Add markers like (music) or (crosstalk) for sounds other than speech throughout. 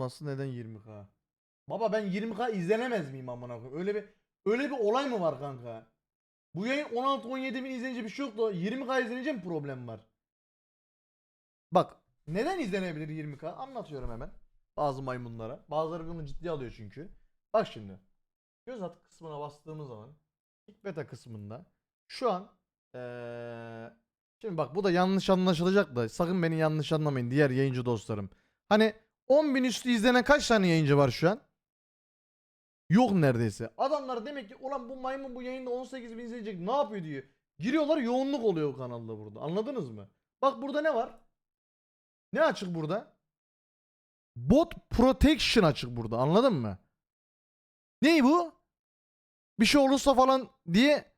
olması neden 20k? Baba ben 20k izlenemez miyim amına koyayım? Öyle bir öyle bir olay mı var kanka? Bu yayın 16-17 bin izlenince bir şey yok da 20k izlenince mi problem var? Bak neden izlenebilir 20k? Anlatıyorum hemen. Bazı maymunlara. Bazıları bunu ciddiye alıyor çünkü. Bak şimdi. Göz at kısmına bastığımız zaman ilk beta kısmında şu an eee şimdi bak bu da yanlış anlaşılacak da sakın beni yanlış anlamayın diğer yayıncı dostlarım. Hani 10 bin üstü izlenen kaç tane yayıncı var şu an? Yok neredeyse. Adamlar demek ki ulan bu maymun bu yayında 18 bin izleyecek ne yapıyor diyor. Giriyorlar yoğunluk oluyor o kanalda burada. Anladınız mı? Bak burada ne var? Ne açık burada? Bot protection açık burada. Anladın mı? Ney bu? Bir şey olursa falan diye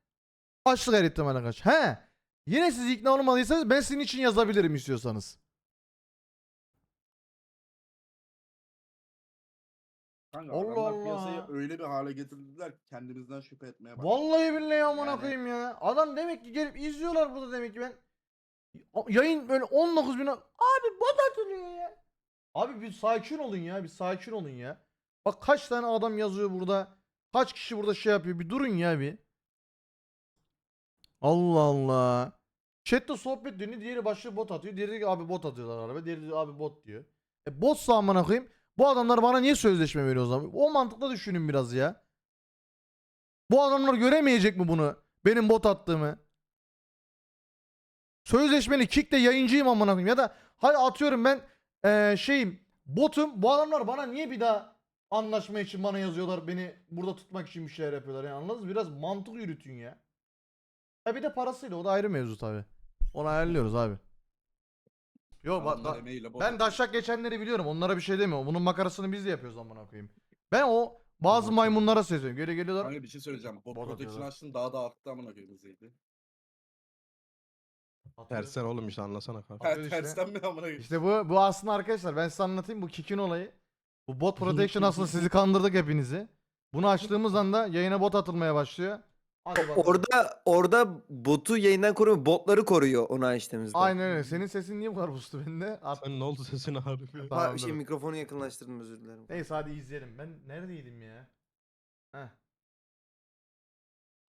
açlık her ihtimale kaç. He. Yine siz ikna olmadıysanız ben sizin için yazabilirim istiyorsanız. Kanka Allah adamlar Allah. piyasayı öyle bir hale getirdiler ki kendimizden şüphe etmeye başladık. Vallahi billahi amına Yani- koyayım ya. Adam demek ki gelip izliyorlar burada demek ki ben. Yayın böyle 19 bin. Abi bot atılıyor ya. Abi bir sakin olun ya. Bir sakin olun ya. Bak kaç tane adam yazıyor burada. Kaç kişi burada şey yapıyor. Bir durun ya bir. Allah Allah. Chat'te sohbet dönüyor. Diğeri başlıyor bot atıyor. Diğeri diyor ki abi bot atıyorlar araba. Diğeri diyor abi bot diyor. E botsa amına koyayım. Bu adamlar bana niye sözleşme veriyor o zaman? O mantıkla düşünün biraz ya. Bu adamlar göremeyecek mi bunu? Benim bot attığımı. Sözleşmeli kick'te yayıncıyım amına koyayım ya da hadi atıyorum ben eee, şeyim botum bu adamlar bana niye bir daha anlaşma için bana yazıyorlar beni burada tutmak için bir şeyler yapıyorlar yani anladınız mı? biraz mantık yürütün ya. Ha bir de parasıyla o da ayrı mevzu tabi. Onu ayarlıyoruz abi. Yok bak Adamlar emeğiyle ben daşak geçenleri biliyorum. Onlara bir şey demiyorum. Bunun makarasını biz de yapıyoruz amına koyayım. Ben o bazı maymunlara seziyorum. Göre geliyorlar. Kanka bir şey söyleyeceğim. Bot, Bot protection açtın daha da arttı amına koyayım hızıydı. atıyor. Tersen oğlum işte anlasana kanka. Atıyor işte. tersten mi amına koyayım? İşte bu bu aslında arkadaşlar ben size anlatayım bu kick'in olayı. Bu bot (laughs) protection aslında sizi kandırdık hepinizi. Bunu açtığımız anda yayına bot atılmaya başlıyor. Hadi bakalım. Orada orada botu yayından koruyor, botları koruyor onu açtığımızda. Aynen öyle. Senin sesin niye bu kadar bustu bende? At- Sen ne oldu sesin ağrıyor? Ha, şey mikrofonu yakınlaştırdım özür dilerim. Neyse hadi izleyelim. Ben neredeydim ya? Heh.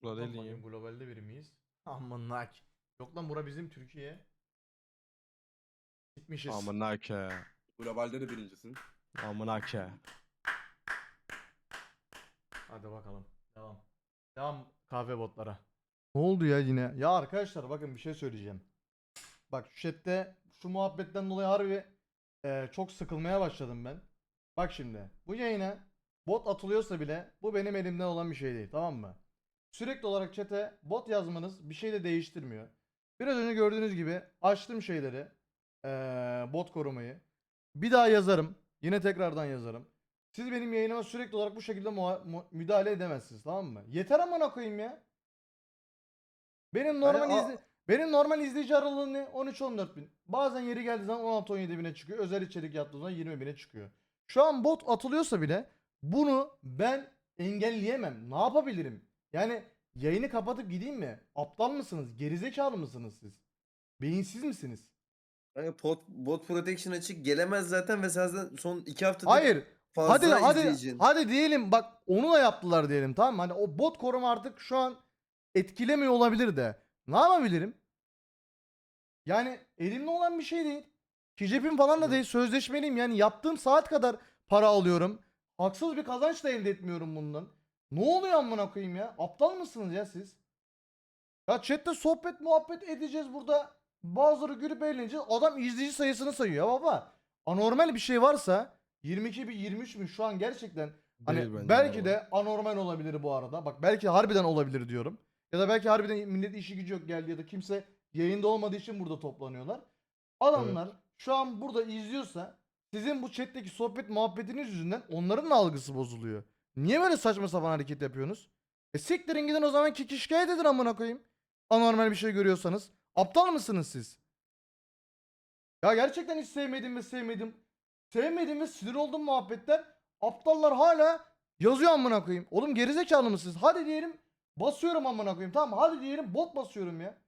Ulan Ulan elin bakayım, globalde biri miyiz? Aman nak. Yok lan bura bizim Türkiye. Gitmişiz. Amına ke. Globalde de birincisin. Amına ke. Hadi bakalım. Devam. Devam kahve botlara. Ne oldu ya yine? Ya arkadaşlar bakın bir şey söyleyeceğim. Bak şu chatte şu muhabbetten dolayı harbi e, çok sıkılmaya başladım ben. Bak şimdi bu yayına bot atılıyorsa bile bu benim elimden olan bir şey değil tamam mı? Sürekli olarak chat'e bot yazmanız bir şey de değiştirmiyor. Biraz önce gördüğünüz gibi açtım şeyleri e, bot korumayı. Bir daha yazarım. Yine tekrardan yazarım. Siz benim yayınıma sürekli olarak bu şekilde müdahale edemezsiniz tamam mı? Yeter amına koyayım ya. Benim normal a- izle benim normal izleyici aralığım ne? 13-14 bin. Bazen yeri geldiği zaman 16-17 bine çıkıyor. Özel içerik yaptığı zaman 20 bine çıkıyor. Şu an bot atılıyorsa bile bunu ben engelleyemem. Ne yapabilirim? Yani yayını kapatıp gideyim mi? Aptal mısınız? Gerizekalı mısınız siz? Beyinsiz misiniz? Kanka bot, bot protection açık gelemez zaten ve zaten son iki haftadır Hayır. Fazla hadi hadi izleyicin. hadi diyelim bak onu da yaptılar diyelim tamam mı? Hani o bot koruma artık şu an etkilemiyor olabilir de. Ne yapabilirim? Yani elimde olan bir şey değil. Kicepim falan da değil. Sözleşmeliyim. Yani yaptığım saat kadar para alıyorum. Haksız bir kazanç da elde etmiyorum bundan. Ne oluyor amına koyayım ya? Aptal mısınız ya siz? Ya chatte sohbet muhabbet edeceğiz burada. Bazıları gülüp eğleneceğiz. Adam izleyici sayısını sayıyor ya baba. Anormal bir şey varsa 22 bin 23 bin şu an gerçekten hani Değil bence belki bu. de anormal olabilir bu arada. Bak belki harbiden olabilir diyorum. Ya da belki harbiden millet işi gücü yok geldi ya da kimse yayında olmadığı için burada toplanıyorlar. Adamlar şu an burada izliyorsa sizin bu chatteki sohbet muhabbetiniz yüzünden onların da algısı bozuluyor. Niye böyle saçma sapan hareket yapıyorsunuz? E siktirin gidin o zaman ki şikayet edin amına koyayım. Anormal bir şey görüyorsanız. Aptal mısınız siz? Ya gerçekten hiç sevmedim ve sevmedim. Sevmedim ve sinir oldum muhabbetler. Aptallar hala yazıyor amına koyayım. Oğlum gerizekalı mısınız? Hadi diyelim basıyorum amına koyayım. Tamam hadi diyelim bot basıyorum ya.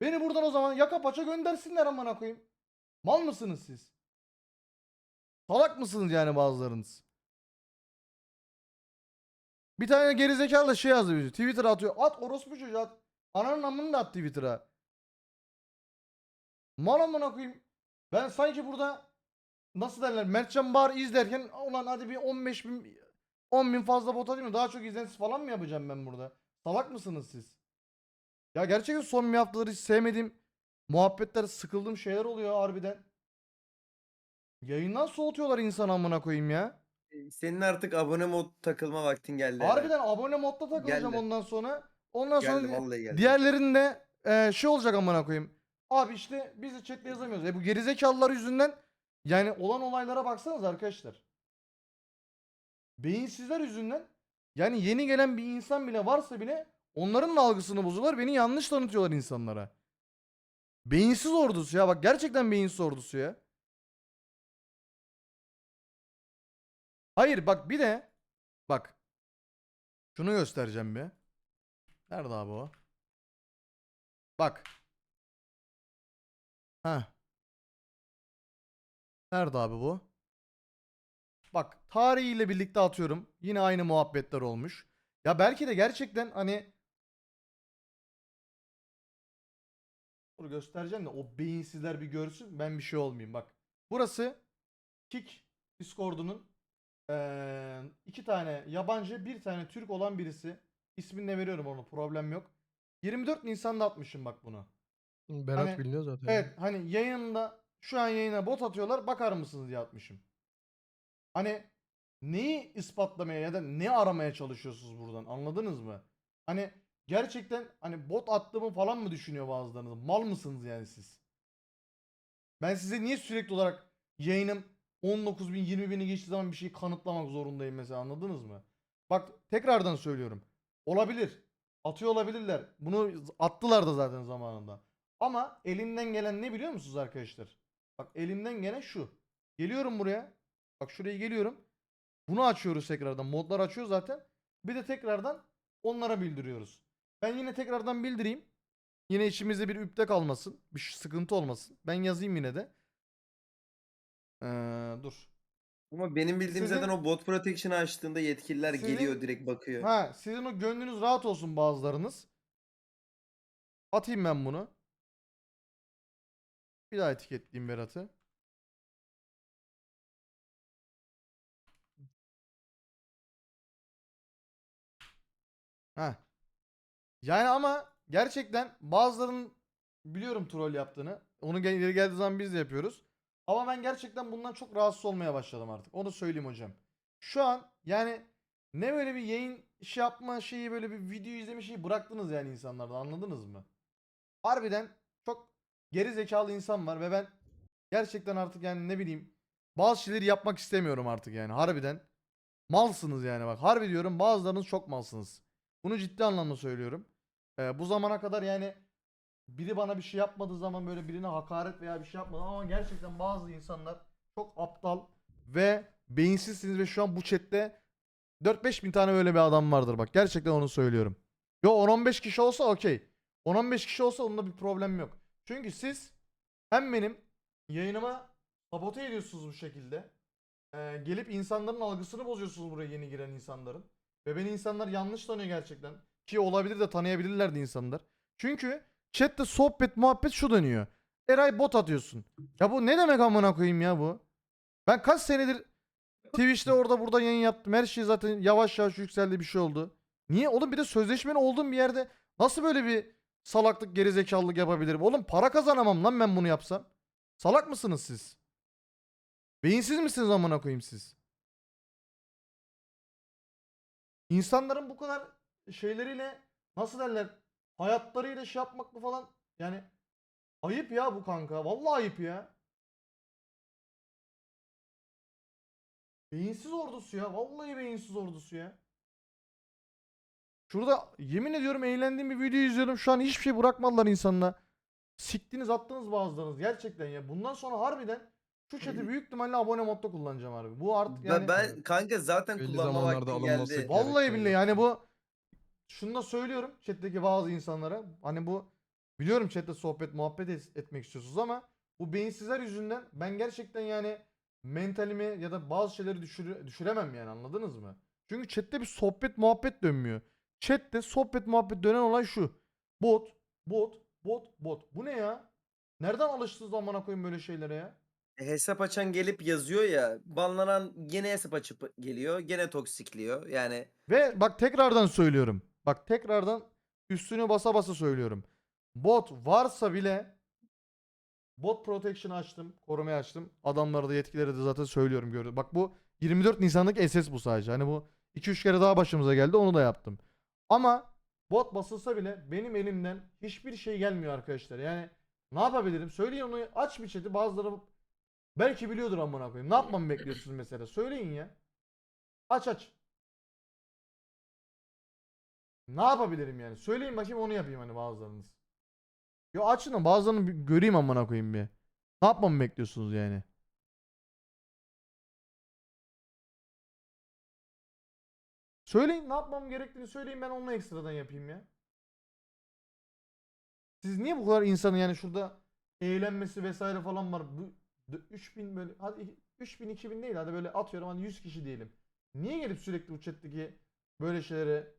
Beni buradan o zaman yaka paça göndersinler amına koyayım. Mal mısınız siz? Salak mısınız yani bazılarınız? Bir tane gerizekalı da şey yazdı bizi. Twitter'a atıyor. At orospu çocuğu at. Ananın amını da at Twitter'a. Mal amına koyayım. Ben sanki burada nasıl derler Mertcan Bar izlerken ulan hadi bir 15 bin 10 bin fazla bot atayım mı? Daha çok izlensiz falan mı yapacağım ben burada? Salak mısınız siz? Ya gerçekten son bir haftaları hiç sevmediğim muhabbetler sıkıldığım şeyler oluyor harbiden. Yayından soğutuyorlar insan amına koyayım ya. Senin artık abone mod takılma vaktin geldi. Harbiden abone modda takılacağım Geldi. ondan sonra. Ondan sonra Geldi vallahi geldi. diğerlerinde e, şey olacak amına koyayım. Abi işte biz de chatte yazamıyoruz. E bu gerizekalılar yüzünden yani olan olaylara baksanız arkadaşlar. Beyinsizler yüzünden yani yeni gelen bir insan bile varsa bile onların da algısını bozuyorlar. Beni yanlış tanıtıyorlar insanlara. Beyinsiz ordusu ya bak gerçekten beyinsiz ordusu ya. Hayır bak bir de bak şunu göstereceğim bir. Nerede abi o? Bak. Ha. Nerede abi bu? Bak tarihiyle birlikte atıyorum. Yine aynı muhabbetler olmuş. Ya belki de gerçekten hani Dur göstereceğim de o beyinsizler bir görsün. Ben bir şey olmayayım bak. Burası Kick Discord'unun eee, iki tane yabancı bir tane Türk olan birisi. İsmini de veriyorum onu problem yok. 24 Nisan'da atmışım bak bunu. Berat Hani- biliniyor zaten. Evet hani yayında şu an yayına bot atıyorlar bakar mısınız diye atmışım. Hani neyi ispatlamaya ya da ne aramaya çalışıyorsunuz buradan anladınız mı? Hani gerçekten hani bot attığımı falan mı düşünüyor bazılarınız? Mal mısınız yani siz? Ben size niye sürekli olarak yayınım 19 bin 20 bini geçtiği zaman bir şeyi kanıtlamak zorundayım mesela anladınız mı? Bak tekrardan söylüyorum. Olabilir. Atıyor olabilirler. Bunu attılar da zaten zamanında. Ama elimden gelen ne biliyor musunuz arkadaşlar? Bak elimden gelen şu. Geliyorum buraya. Bak şuraya geliyorum. Bunu açıyoruz tekrardan. Modlar açıyor zaten. Bir de tekrardan onlara bildiriyoruz. Ben yine tekrardan bildireyim. Yine içimizde bir üpte kalmasın. Bir sıkıntı olmasın. Ben yazayım yine de. Ee, dur. Ama benim bildiğim Sizin- zaten o bot protection'ı açtığında yetkililer Sizin- geliyor direkt bakıyor. Ha, sizin o gönlünüz rahat olsun bazılarınız. Atayım ben bunu. Bir daha etiketleyeyim Berat'ı. Ha. Yani ama gerçekten bazılarının biliyorum troll yaptığını. Onu gel- ileri geldiği zaman biz de yapıyoruz. Ama ben gerçekten bundan çok rahatsız olmaya başladım artık. Onu söyleyeyim hocam. Şu an yani ne böyle bir yayın şey yapma şeyi böyle bir video izleme şeyi bıraktınız yani insanlardan anladınız mı? Harbiden çok geri zekalı insan var ve ben gerçekten artık yani ne bileyim bazı şeyleri yapmak istemiyorum artık yani harbiden. Malsınız yani bak harbi diyorum bazılarınız çok malsınız. Bunu ciddi anlamda söylüyorum. Ee, bu zamana kadar yani biri bana bir şey yapmadığı zaman böyle birine hakaret veya bir şey yapmadım ama gerçekten bazı insanlar çok aptal ve beyinsizsiniz ve şu an bu chatte 4-5 bin tane böyle bir adam vardır bak gerçekten onu söylüyorum. Yo 10-15 kişi olsa okey. 10-15 kişi olsa onunla bir problem yok. Çünkü siz hem benim yayınıma sabote ediyorsunuz bu şekilde. Ee, gelip insanların algısını bozuyorsunuz buraya yeni giren insanların. Ve beni insanlar yanlış tanıyor gerçekten. Ki olabilir de tanıyabilirler de insanlar. Çünkü chatte sohbet muhabbet şu dönüyor. Eray bot atıyorsun. Ya bu ne demek amına koyayım ya bu? Ben kaç senedir Twitch'te orada burada yayın yaptım. Her şey zaten yavaş yavaş yükseldi bir şey oldu. Niye? Oğlum bir de sözleşmeli olduğum bir yerde nasıl böyle bir salaklık gerizekalılık yapabilirim? Oğlum para kazanamam lan ben bunu yapsam. Salak mısınız siz? Beyinsiz misiniz amına koyayım siz? İnsanların bu kadar şeyleriyle nasıl derler hayatlarıyla şey yapmak mı falan yani ayıp ya bu kanka. Vallahi ayıp ya. Beyinsiz ordusu ya. Vallahi beyinsiz ordusu ya. Şurada yemin ediyorum eğlendiğim bir video izliyorum. Şu an hiçbir şey bırakmadılar insanla. Siktiniz attınız bazılarınız. Gerçekten ya. Bundan sonra harbiden şu chat'i büyük ihtimalle abone modda kullanacağım harbi. Bu artık Ben- yani. ben kanka zaten Belli kullanma zamanlarda vaktim alınması geldi. gerek. Vallahi billahi yani bu şunu da söylüyorum chat'teki bazı insanlara. Hani bu biliyorum chat'te sohbet muhabbet et- etmek istiyorsunuz ama bu beyinsizler yüzünden ben gerçekten yani mentalimi ya da bazı şeyleri düşür düşüremem yani anladınız mı? Çünkü chatte bir sohbet muhabbet dönmüyor. Chatte sohbet muhabbet dönen olay şu. Bot, bot, bot, bot. Bu ne ya? Nereden alıştınız amına koyayım böyle şeylere ya? E, Hesap açan gelip yazıyor ya. Banlanan gene hesap açıp geliyor. Gene toksikliyor. Yani Ve bak tekrardan söylüyorum. Bak tekrardan üstüne basa basa söylüyorum. Bot varsa bile bot protection açtım. Korumayı açtım. Adamlara da yetkilere de zaten söylüyorum gördüm. Bak bu 24 Nisan'lık SS bu sadece. Hani bu 2-3 kere daha başımıza geldi onu da yaptım. Ama bot basılsa bile benim elimden hiçbir şey gelmiyor arkadaşlar. Yani ne yapabilirim? Söyleyin onu aç bir chat'i bazıları belki biliyordur amına koyayım. Ne yapmamı bekliyorsunuz mesela? Söyleyin ya. Aç aç. Ne yapabilirim yani? Söyleyin bakayım onu yapayım hani bazılarınız. Yo açın da bazılarını bir göreyim amına koyayım bir. Ne yapmamı bekliyorsunuz yani? Söyleyin ne yapmam gerektiğini söyleyin ben onunla ekstradan yapayım ya. Siz niye bu kadar insanın yani şurada eğlenmesi vesaire falan var. Bu d- 3000 böyle hadi 3000 2000 değil hadi böyle atıyorum hani 100 kişi diyelim. Niye gelip sürekli bu chat'teki böyle şeylere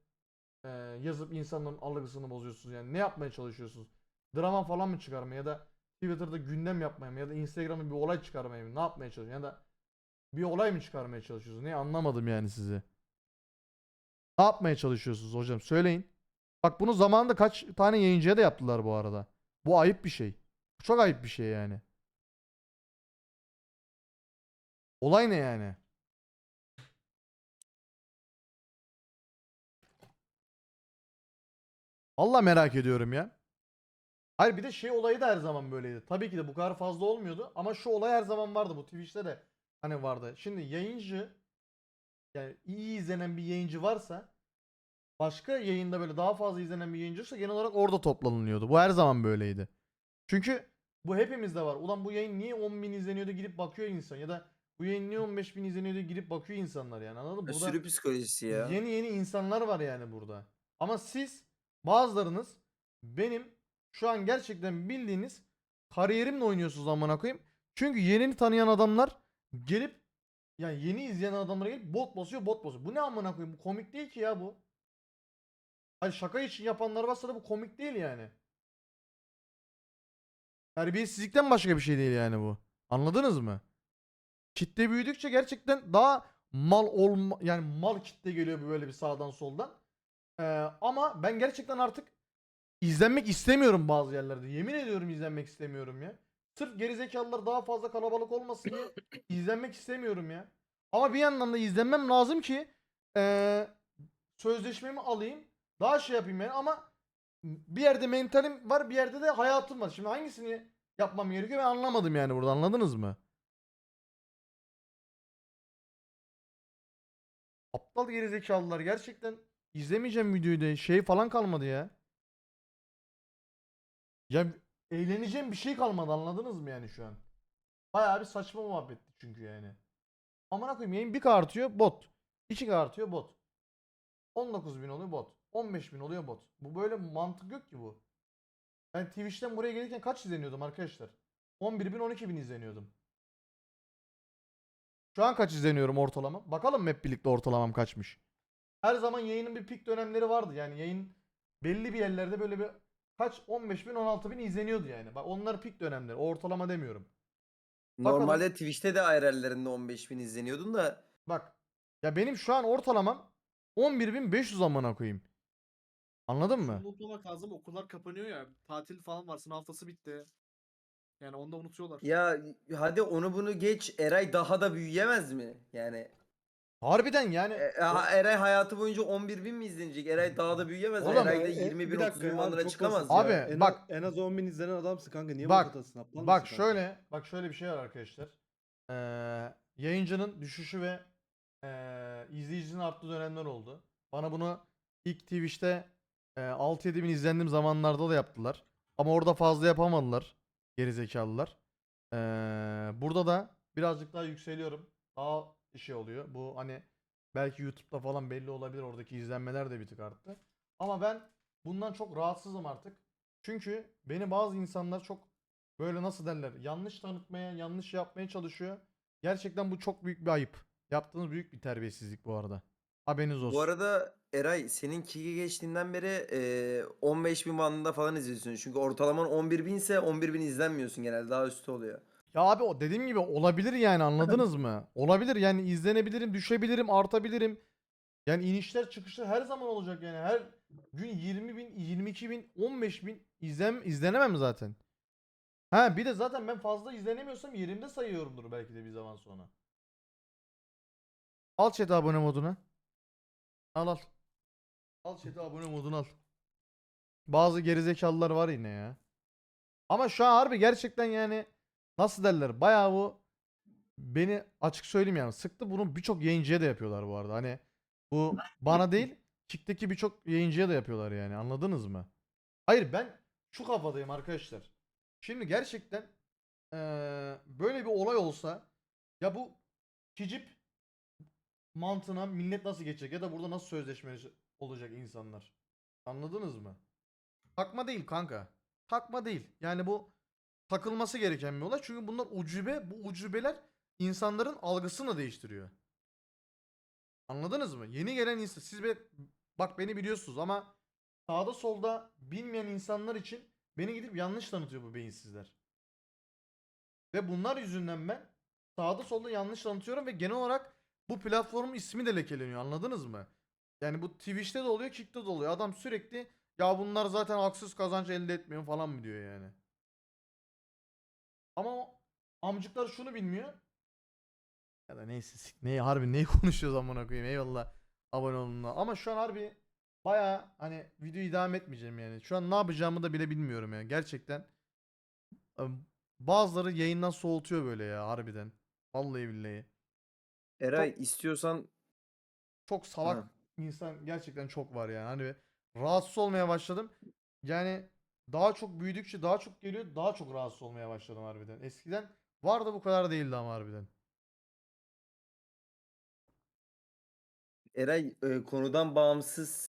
e, yazıp insanların algısını bozuyorsunuz yani ne yapmaya çalışıyorsunuz? Drama falan mı çıkarmaya ya da Twitter'da gündem yapmaya mı ya da Instagram'da bir olay çıkarmaya mı ne yapmaya çalışıyorsunuz ya da bir olay mı çıkarmaya çalışıyorsunuz? Ne anlamadım yani sizi. Ne yapmaya çalışıyorsunuz hocam söyleyin. Bak bunu zamanında kaç tane yayıncıya da yaptılar bu arada. Bu ayıp bir şey. Çok ayıp bir şey yani. Olay ne yani? Allah merak ediyorum ya. Hayır bir de şey olayı da her zaman böyleydi. Tabii ki de bu kadar fazla olmuyordu ama şu olay her zaman vardı. Bu Twitch'te de hani vardı. Şimdi yayıncı yani iyi izlenen bir yayıncı varsa başka yayında böyle daha fazla izlenen bir yayıncıysa genel olarak orada toplanılıyordu. Bu her zaman böyleydi. Çünkü bu hepimizde var. Ulan bu yayın niye 10 bin izleniyordu gidip bakıyor insan ya da bu yayın niye 15 bin izleniyordu gidip bakıyor insanlar yani anladın mı? Burada sürü psikolojisi ya. yeni yeni insanlar var yani burada. Ama siz bazılarınız benim şu an gerçekten bildiğiniz kariyerimle oynuyorsunuz amına koyayım. Çünkü yeni tanıyan adamlar gelip yani yeni izleyen adamlara gelip bot basıyor bot basıyor. Bu ne amına koyayım? Bu komik değil ki ya bu. Hani şaka için yapanlar varsa da bu komik değil yani. Terbiyesizlikten başka bir şey değil yani bu. Anladınız mı? Kitle büyüdükçe gerçekten daha mal olma yani mal kitle geliyor böyle bir sağdan soldan. Ee, ama ben gerçekten artık izlenmek istemiyorum bazı yerlerde. Yemin ediyorum izlenmek istemiyorum ya. Sırf gerizekalılar daha fazla kalabalık olmasın diye (coughs) izlenmek istemiyorum ya. Ama bir yandan da izlenmem lazım ki ee, sözleşmemi alayım. Daha şey yapayım yani ama bir yerde mentalim var bir yerde de hayatım var. Şimdi hangisini yapmam gerekiyor ben anlamadım yani burada anladınız mı? Aptal gerizekalılar gerçekten izlemeyeceğim videoyu da şey falan kalmadı ya. Ya eğleneceğim bir şey kalmadı anladınız mı yani şu an? Bayağı bir saçma muhabbetti çünkü yani. Amına koyayım yayın 1K artıyor bot. 2K artıyor bot. 19.000 oluyor bot. 15.000 oluyor bot. Bu böyle mantık yok ki bu. Ben Twitch'ten buraya gelirken kaç izleniyordum arkadaşlar? 11.000 12.000 izleniyordum. Şu an kaç izleniyorum ortalama? Bakalım hep birlikte ortalamam kaçmış. Her zaman yayının bir pik dönemleri vardı. Yani yayın belli bir yerlerde böyle bir kaç 15 bin 16 bin izleniyordu yani. Bak onlar pik dönemleri. Ortalama demiyorum. Bakalım. Normalde Twitch'te de IRL'lerinde 15 bin izleniyordun da Bak. Ya benim şu an ortalamam 11.500 amına koyayım. Anladın mı? Unutmamak lazım okullar kapanıyor ya. Tatil falan var. Sınav haftası bitti. Yani onu da unutuyorlar. ya hadi onu bunu geç Eray daha da büyüyemez mi? Yani Harbiden yani e, ha- Eray hayatı boyunca 11 bin mi izlenecek? Eray daha da büyüyemez mi? Oğlum, Eray da E, e, 20 bir bin dakika 30 bin bandına çok çıkamaz. ya. Abi, en bak- en az 10 bin izlenen adamsın kanka niye Bak, bak, atasın aptal Bak mısın kanka? şöyle, bak şöyle bir şey var arkadaşlar. Ee, yayıncının düşüşü ve ee, izleyicisinin arttığı dönemler oldu. Bana bunu ilk Twitch'te ee, 6-7 bin izlendiğim zamanlarda da yaptılar. Ama orada fazla yapamadılar. Gerizekalılar. Ee, burada da birazcık daha yükseliyorum. Daha şey oluyor. Bu hani belki YouTube'da falan belli olabilir. Oradaki izlenmeler de bir tık arttı. Ama ben bundan çok rahatsızım artık. Çünkü beni bazı insanlar çok böyle nasıl derler yanlış tanıtmaya, yanlış yapmaya çalışıyor. Gerçekten bu çok büyük bir ayıp. Yaptığınız büyük bir terbiyesizlik bu arada. Haberiniz olsun. Bu arada Eray senin Kiki geçtiğinden beri eee 15 bin bandında falan izliyorsun. Çünkü ortalaman 11 bin ise 11 bin izlenmiyorsun genelde daha üstü oluyor. Ya abi o dediğim gibi olabilir yani anladınız mı? Olabilir yani izlenebilirim, düşebilirim, artabilirim. Yani inişler çıkışlar her zaman olacak yani. Her gün 20 bin, 22 bin, 15 bin izlen, izlenemem zaten. Ha bir de zaten ben fazla izlenemiyorsam yerimde sayıyorumdur belki de bir zaman sonra. Al chat'e abone moduna. Al al. Al chat'e abone modunu al. Bazı gerizekalılar var yine ya. Ama şu an harbi gerçekten yani nasıl derler bayağı bu beni açık söyleyeyim yani sıktı bunu birçok yayıncıya da yapıyorlar bu arada. Hani bu bana değil Kick'teki birçok yayıncıya da yapıyorlar yani anladınız mı? Hayır ben şu kafadayım arkadaşlar. Şimdi gerçekten eee, böyle bir olay olsa ya bu kicip mantığına millet nasıl geçecek ya da burada nasıl sözleşme olacak insanlar? Anladınız mı? Takma değil kanka. Takma değil. Yani bu takılması gereken bir olay. Çünkü bunlar ucube. Bu ucubeler insanların algısını değiştiriyor. Anladınız mı? Yeni gelen insan siz be, bak beni biliyorsunuz ama sağda solda bilmeyen insanlar için beni gidip yanlış tanıtıyor bu beyinsizler. Ve bunlar yüzünden ben sağda solda yanlış tanıtıyorum ve genel olarak bu platformun ismi de lekeleniyor. Anladınız mı? Yani bu Twitch'te de oluyor, Kick'te de oluyor. Adam sürekli ya bunlar zaten haksız kazanç elde etmiyor falan mı diyor yani. Ama o amcıklar şunu bilmiyor. Ya da neyse neyi harbi neyi (laughs) konuşuyoruz amına koyayım eyvallah abone olun. Ama şu an harbi baya hani videoyu devam etmeyeceğim yani. Şu an ne yapacağımı da bile bilmiyorum yani gerçekten. Bazıları yayından soğutuyor böyle ya harbiden. Vallahi billahi. Eray istiyorsan Çok salak Ha. insan gerçekten çok var yani. Hani rahatsız olmaya başladım. Yani daha çok büyüdükçe daha çok geliyor. Daha çok rahatsız olmaya başladım harbiden. Eskiden vardı bu kadar değildi ama harbiden. Eray e, konudan bağımsız